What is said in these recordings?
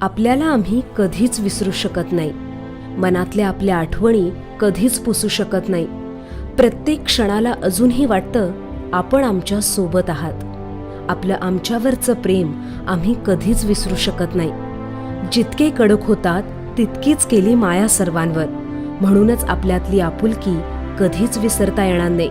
आपल्याला आम्ही कधीच विसरू शकत नाही. मनातल्या आपल्या आठवणी कधीच पुसू शकत नाही. प्रत्येक क्षणाला अजूनही वाटतं आपण आमच्यासोबत आहात. आपलं आमच्यावरचं प्रेम आम्ही कधीच विसरू शकत नाही. जितके कडक होतात तितकीच केली माया सर्वांवर. म्हणूनच आपल्यातली आपुलकी कधीच विसरता येणार नाही.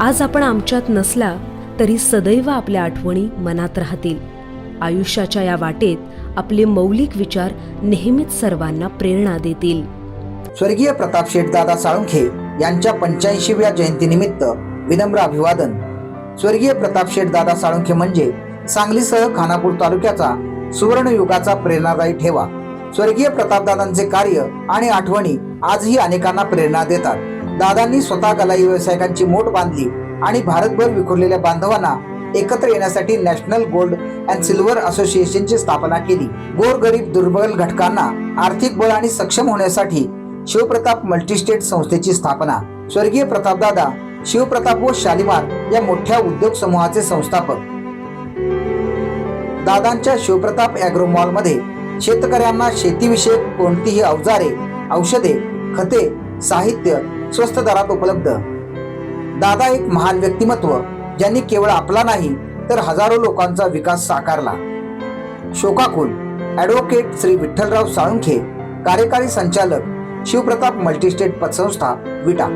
आज आपण आमच्यात नसला तरी सदैव आपल्या आठवणी मनात राहतील. आयुष्याच्या या वाटेत आपले मौलिक विचार नेहमीच सर्वांना प्रेरणा देतील. स्वर्गीय प्रताप शेठदादा साळुंखे यांच्या पंच्याऐंशीव्या जयंतीनिमित्त विनम्र अभिवादन. स्वर्गीय प्रताप शेठदादा साळुंखे म्हणजे सांगलीसह खानापूर तालुक्याचा सुवर्ण युगाचा प्रेरणादायी ठेवा. स्वर्गीय प्रतापदादांचे कार्य आणि आठवणी आजही अनेकांना प्रेरणा देतात. दादांनी स्वतः गलाई व्यावसायिकांची मोठ बांधली आणि भारतभर विखुरलेल्या बांधवांना एकत्र येण्यासाठी नॅशनल गोल्ड अँड सिल्वर असोसिएशनची स्थापना केली. गोरगरीब दुर्बल घटकांना आर्थिक बळ आणि सक्षम होण्यासाठी शिवप्रताप मल्टीस्टेट संस्थेची स्थापना. स्वर्गीय प्रतापदादा शिवप्रताप व शालिमार या मोठ्या उद्योग समूहाचे संस्थापक. दादांच्या शिवप्रताप अॅग्रो मॉलमध्ये शेतकऱ्यांना शेतीविषयक कोणतीही अवजारे औषधे खते साहित्य स्वस्त दरात उपलब्ध. दादा एक महान व्यक्तिमत्व ज्यांनी केवळ आपला नाही तर हजारो लोकांचा विकास साकारला. शोकाकुल ॲडव्होकेट श्री विठ्ठलराव साळुंखे कार्यकारी संचालक शिवप्रताप मल्टीस्टेट पतसंस्था विटा.